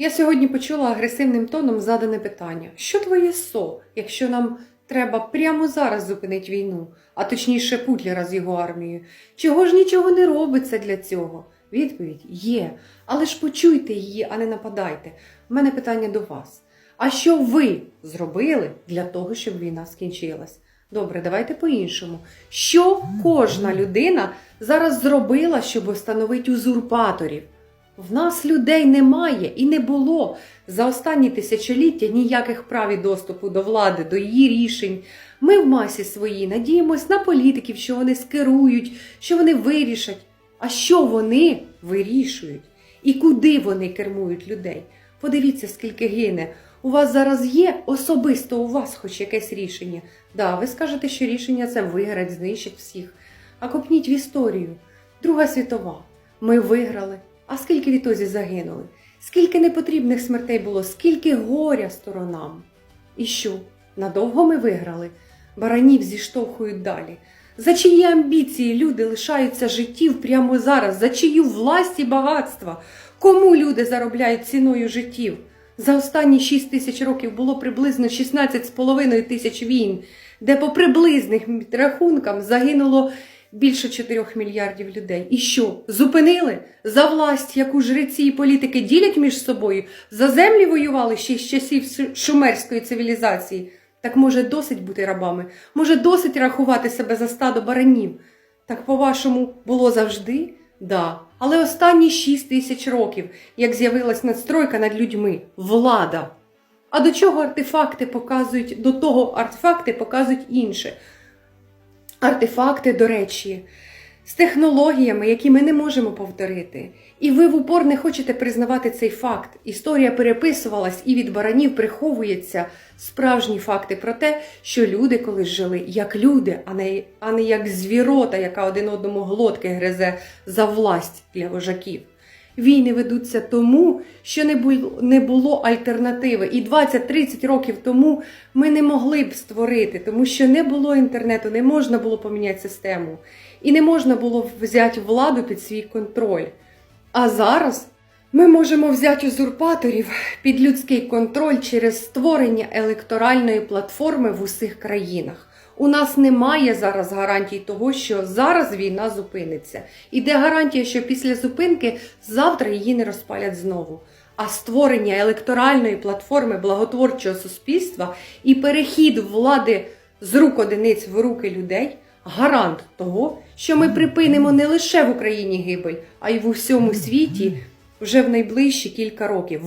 Я сьогодні почула агресивним тоном задане питання: що твоє СО, якщо нам треба прямо зараз зупинити війну, а точніше Путлера з його армією? Чого ж нічого не робиться для цього? Відповідь є. Але ж почуйте її, а не нападайте. У мене питання до вас. А що ви зробили для того, щоб війна скінчилась? Добре, давайте по-іншому. Що кожна людина зараз зробила, щоб встановити узурпаторів? В нас людей немає і не було за останні тисячоліття ніяких прав і доступу до влади, до її рішень. Ми в масі своїй надіємось на політиків, що вони скерують, що вони вирішать. А що вони вирішують? І куди вони кермують людей? Подивіться, скільки гине. У вас зараз є особисто у вас хоч якесь рішення. Да, ви скажете, що рішення це виграть, знищить всіх. А копніть в історію. Друга світова. Ми виграли. А скільки відтоді загинули? Скільки непотрібних смертей було, скільки горя сторонам? І що? Надовго ми виграли? Баранів зіштовхують далі. За чиї амбіції люди лишаються життів прямо зараз, за чию власть і багатства? Кому люди заробляють ціною життів? За останні 6 тисяч років було приблизно 16,5 тисяч війн, де по приблизних рахункам загинуло більше 4 мільярдів людей. І що? Зупинили? За власть, яку жреці і політики ділять між собою? За землі воювали ще з часів шумерської цивілізації? Так може досить бути рабами? Може досить рахувати себе за стадо баранів? Так, по-вашому, було завжди? Да. Але останні 6 тисяч років, як з'явилась надстройка над людьми, влада. А до чого артефакти показують, до того артефакти показують інше. Артефакти, до речі, з технологіями, які ми не можемо повторити. І ви в упор не хочете признавати цей факт. Історія переписувалась і від баранів приховується справжні факти про те, що люди колись жили як люди, а не, а не як звірота, яка один одному глотки гризе за власть для вожаків. Війни ведуться тому, що не було, не було альтернативи. І 20-30 років тому ми не могли б створити, тому що не було інтернету, не можна було поміняти систему. І не можна було взяти владу під свій контроль. А зараз ми можемо взяти узурпаторів під людський контроль через створення електоральної платформи в усіх країнах. У нас немає зараз гарантій того, що зараз війна зупиниться. І де гарантія, що після зупинки завтра її не розпалять знову. А створення електоральної платформи благотворчого суспільства і перехід влади з рук одиниць в руки людей гарант того, що ми припинимо не лише в Україні гибель, а й в усьому світі вже в найближчі кілька років.